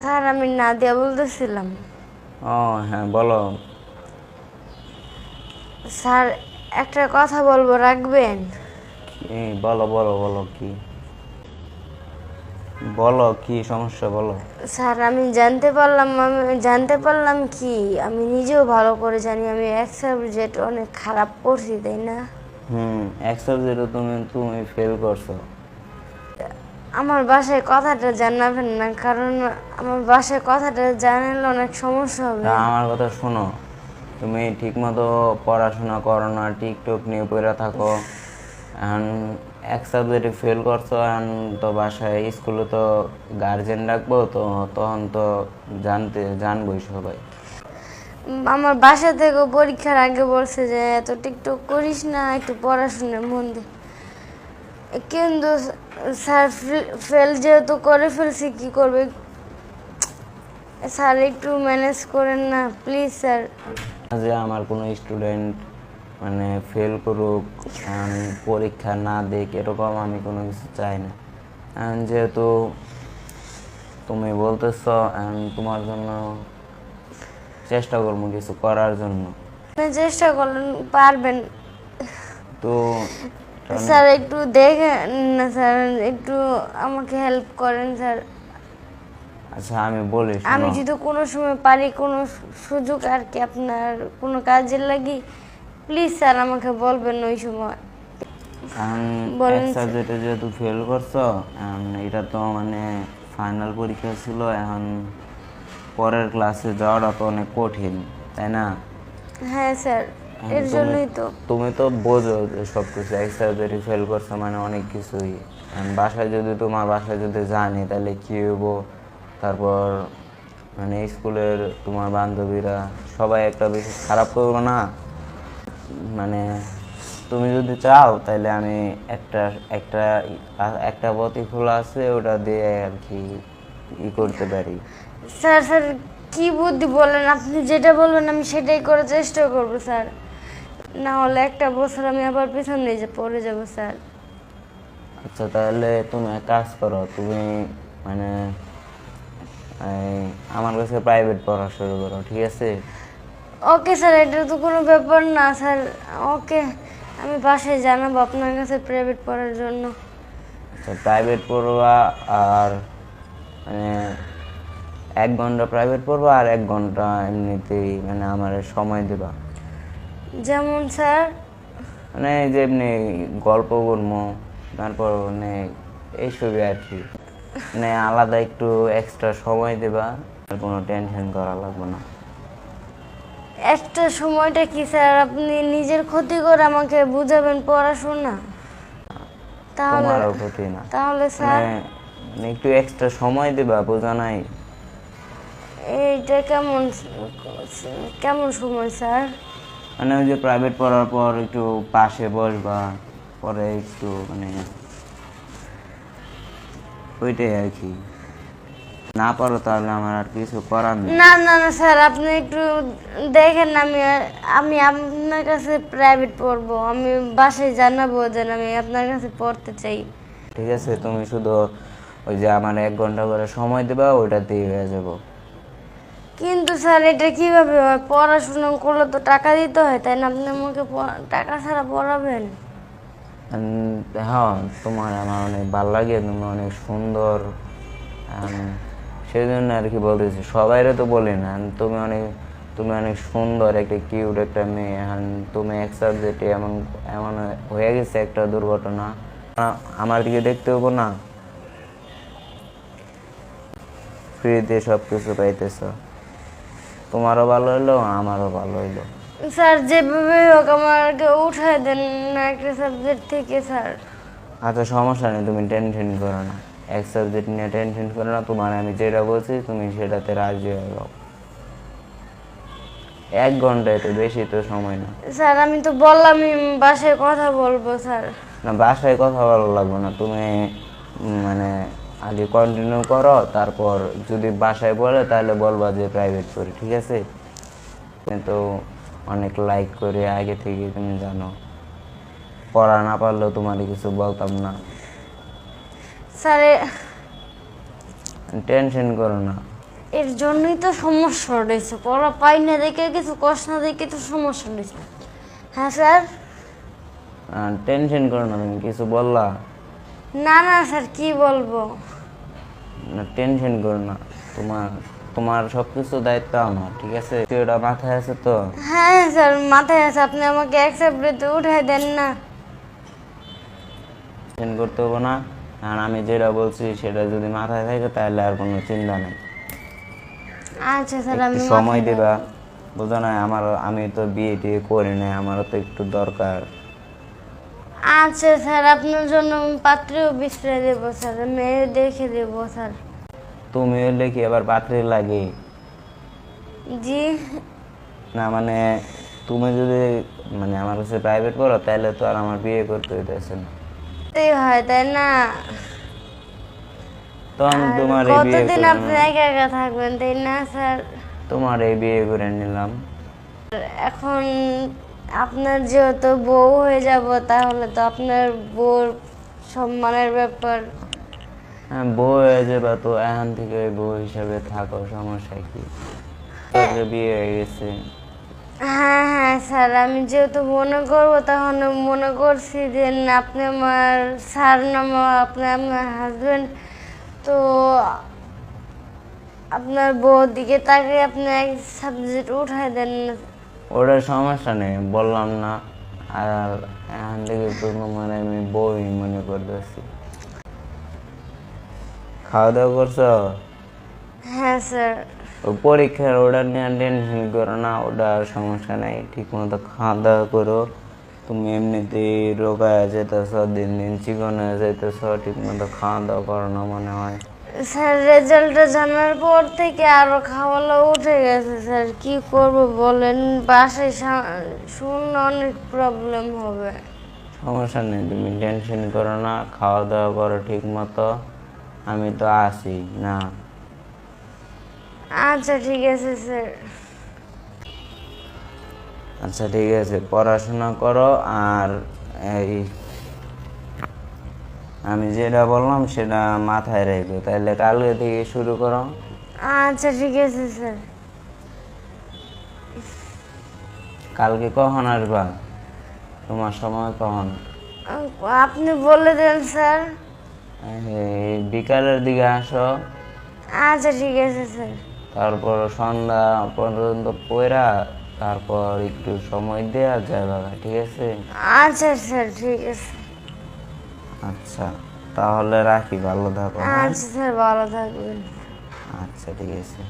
Sir আমি নাদিয়া বলতেছিলাম। ও হ্যাঁ বলো। স্যার একটা কথা বলব রাখবেন? কি? বলো বলো বলো কি? বলো কি সমস্যা বলো। স্যার আমি জানতে পারলাম আমি জানতে পারলাম কি? আমি নিজেও ভালো করে জানি আমি এক সাবজেক্ট অনেক খারাপ করছি তাই না? হুম এক সাবজেক্টে তুমি তুমি ফেল করছ। আমার বাসায় কথাটা জানাবেন না কারণ আমার বাসায় কথাটা জানালে অনেক সমস্যা হবে। তা আমার কথা শোনো তুমি ঠিকমতো পড়াশোনা করো না টিকটক নিয়ে পড়ে থাকো। এখন এক সাবজেক্টে ফেল করছ এখন তো বাসায় স্কুলে তো গার্জেন রাখব তো তখন তো জানতে জানবই সবাই। আমার বাসা থেকে পরীক্ষার আগে বলছে যে এত টিকটক করিস না একটু পড়াশোনার মন দে। কিন্তু স্যার ফেল যেহেতু করে ফেলছি কি করবে? স্যার একটু ম্যানেজ করেন না প্লিজ স্যার। যে আমার কোনো স্টুডেন্ট মানে ফেল করুক পরীক্ষা না দিক এরকম আমি কোনো কিছু চাই না। যেহেতু তুমি বলতেছ তোমার জন্য চেষ্টা করব কিছু করার জন্য। চেষ্টা করলেন পারবেন। তো স্যার একটু দেখেন না স্যার একটু আমাকে হেল্প করেন স্যার। আচ্ছা আমি বলি আমি যদি কোনো সময় পারি কোনো সুযোগ আর কি আপনার কোনো কাজে লাগি প্লিজ স্যার আমাকে বলবেন ওই সময়। বলেন সাবজেক্টে যেহেতু ফেল করছ এটা তো মানে ফাইনাল পরীক্ষা ছিল এখন পরের ক্লাসে যাওয়াটা তো অনেক কঠিন তাই না? হ্যাঁ স্যার। এর তুমি- জন্যই তো। তুমি তো বোঝো যে সব কিছু এক সাবজেক্টে ফেল করছ মানে অনেক কিছুই। বাসায় যদি তোমার বাসায় যদি জানি তাহলে কি হব তারপর মানে স্কুলের তোমার বান্ধবীরা সবাই একটা বেশি খারাপ করব না। মানে তুমি যদি চাও তাহলে আমি একটা একটা একটা পথই খোলা আছে ওটা দিয়ে আর কি ই করতে পারি। স্যার স্যার কি বুদ্ধি বলেন? আপনি যেটা বলবেন আমি সেটাই করার চেষ্টা করব স্যার। না হলে একটা বছর আমি আবার পেছনে যে পড়ে যাব স্যার। আচ্ছা তাহলে তুমি এক কাজ করো তুমি মানে আমার কাছে প্রাইভেট পড়া শুরু করো ঠিক আছে? ওকে স্যার এটা তো কোনো ব্যাপার না স্যার। ওকে আমি বাসায় জানাব আপনার কাছে প্রাইভেট পড়ার জন্য। আচ্ছা প্রাইভেট পড়বা আর মানে এক ঘণ্টা প্রাইভেট পড়বা আর এক ঘণ্টা এমনিতেই মানে আমার সময় দেবা। যেমন স্যার। মানে এই যে এমনি গল্প করব তারপর মানে এইসবই আর কি। মানে আলাদা একটু এক্সট্রা সময় দেবা আর কোনো টেনশন করা লাগবে না। একটা সময়টা কি স্যার? আপনি নিজের ক্ষতি করে আমাকে বুঝাবেন পড়াশোনা? তাহলে তোমারও ক্ষতি না। তাহলে স্যার মানে মানে একটু এক্সট্রা সময় দেবা বোঝা নাই। এইটা কেমন কেমন সময় স্যার? মানে ওই যে প্রাইভেট পড়ার পর একটু পাশে বসবা পরে একটু মানে ওইটাই আর কি। না পারো তাহলে আমার আর কিছু করার নেই। না না না স্যার আপনি একটু দেখেন আমি আমি আপনার কাছে প্রাইভেট পড়ব। আমি বাসায় জানাব যে আমি আপনার কাছে পড়তে চাই। ঠিক আছে তুমি শুধু ওই যে আমার এক ঘণ্টা করে সময় দেবা ওইটাতেই হয়ে যাব। কিন্তু স্যার, এটা কীভাবে হয়? পড়াশোনা করলে তো টাকা দিতে হয়, তাই না? আপনি আমাকে প- টাকা ছাড়া পড়াবেন? হ্যাঁ তোমার আমার অনেক ভালো লাগে, তুমি অনেক সুন্দর। সেই জন্য আর কি বলতেছি, সবাইরে তো বলি না তুমি অনেক তুমি অনেক সুন্দর, একটা কিউট একটা মেয়ে। এখন তুমি এক সাবজেক্টে এমন এমন হয়ে গেছে একটা দুর্ঘটনা। আমার দিকে দেখতে হব না? ফ্রিতে সব কিছু পাইতেছ। তোমারও ভালো হইল আমারও ভালো হইল। স্যার যেভাবে হোক আমাকে উঠায় দেন না একটা সাবজেক্ট থেকে স্যার। আচ্ছা সমস্যা নেই তুমি টেনশন করো না। এক সাবজেক্ট নিয়ে টেনশন করো না তোমার আমি যেটা বলছি তুমি সেটাতে রাজি হয়ে যাও। এক ঘণ্টা তো বেশি তো সময় না স্যার আমি তো বললাম বাসায় কথা বলব স্যার। না বাসায় কথা ভালো লাগবে না তুমি মানে আগে কন্টিনিউ করো তারপর যদি বাসায় বলে তাহলে বলবা যে প্রাইভেট করি ঠিক আছে? তুমি তো অনেক লাইক করে আগে থেকে তুমি জানো। পড়া না পারলেও তোমার কিছু বলতাম না। স্যার টেনশন করো না। এর জন্যই তো সমস্যা রয়েছে। পড়া পাই না দেখে কিছু কষ্ট না দেখে তো সমস্যা রয়েছে। হ্যাঁ স্যার? টেনশন করো না তুমি কিছু বললা। না না স্যার কি বলব? না টেনশন করো না। তোমার তোমার সব কিছু দায়িত্ব আমার ঠিক আছে? ওটা মাথায় আছে তো? হ্যাঁ স্যার মাথায় আছে। আপনি আমাকে এক সাবজেক্টে উঠাই দেন না। টেনশন করতে হবে না। আর আমি যেটা বলছি সেটা যদি মাথায় থাকে তাহলে আর কোনো চিন্তা নেই। আচ্ছা স্যার আমি সময় দিবা। বুঝো না আমার আমি তো বিয়ে টিয়ে করি নাই আমারও তো একটু দরকার। আচ্ছা স্যার আপনার জন্য আমি পাত্রেও বিশ্রয় দেবো স্যার মেয়ে দেখে দেবো স্যার। তুমি হলে কি আবার পাত্রে লাগে? জি। না মানে তুমি যদি মানে আমার কাছে প্রাইভেট করো তাহলে তো আর আমার বিয়ে করতে হইতেছে না। হয় তাই না? তখন তোমার এই বিয়ে কতদিন আপনি একা একা থাকবেন তাই না স্যার? তোমার এই বিয়ে করে নিলাম। এখন আপনার যেহেতু বউ হয়ে যাব তাহলে তো আপনার বউর সম্মানের ব্যাপার। হ্যাঁ বউ হয়ে যাবে তো এখন থেকে বউ হিসাবে থাকো সমস্যা কি? বিয়ে হয়ে গেছে। হ্যাঁ হ্যাঁ স্যার আমি যেহেতু মনে করব তখন মনে করছি যে আপনি আমার স্যার নাম আপনি আমার হাজবেন্ড তো আপনার বউর দিকে তাকে আপনি এক সাবজেক্ট উঠাই দেন। না ওটার সমস্যা নেই বললাম না। আর এখান থেকে মানে আমি বই মনে করতেছি। খাওয়া দাওয়া করছ? হ্যাঁ স্যার। পরীক্ষার ওটা নিয়ে টেনশন করো না ওটা সমস্যা নেই। ঠিক মতো খাওয়া দাওয়া করো। তুমি এমনিতেই রোগায় যেতেছ দিন দিন চিকন হয়ে যেতেছ ঠিক মতো খাওয়া দাওয়া করো না মনে হয়। স্যার রেজাল্টটা জানার পর থেকে আরও খাওয়ালো উঠে গেছে স্যার। কি করব বলেন? বাসায় শুনলে অনেক প্রবলেম হবে। সমস্যা নেই তুমি টেনশন করো না খাওয়া দাওয়া করো ঠিক মতো আমি তো আছি না। আচ্ছা ঠিক আছে স্যার। আচ্ছা ঠিক আছে পড়াশোনা করো আর এই আমি যেটা বললাম সেটা মাথায় রেখো। তাহলে কালকে থেকে শুরু করো। আচ্ছা ঠিক আছে স্যার। কালকে কখন আসবা? তোমার সময় কখন? আপনি বলে দেন স্যার। বিকালের দিকে আসো। আচ্ছা ঠিক আছে স্যার। তারপর সন্ধ্যা পর্যন্ত পড়া তারপর একটু সময় দেওয়া যায় বাবা ঠিক আছে? আচ্ছা স্যার ঠিক আছে। আচ্ছা তাহলে রাখি ভালো থাকো হ্যাঁ? আচ্ছা স্যার ভালো থাকবেন আচ্ছা ঠিক আছে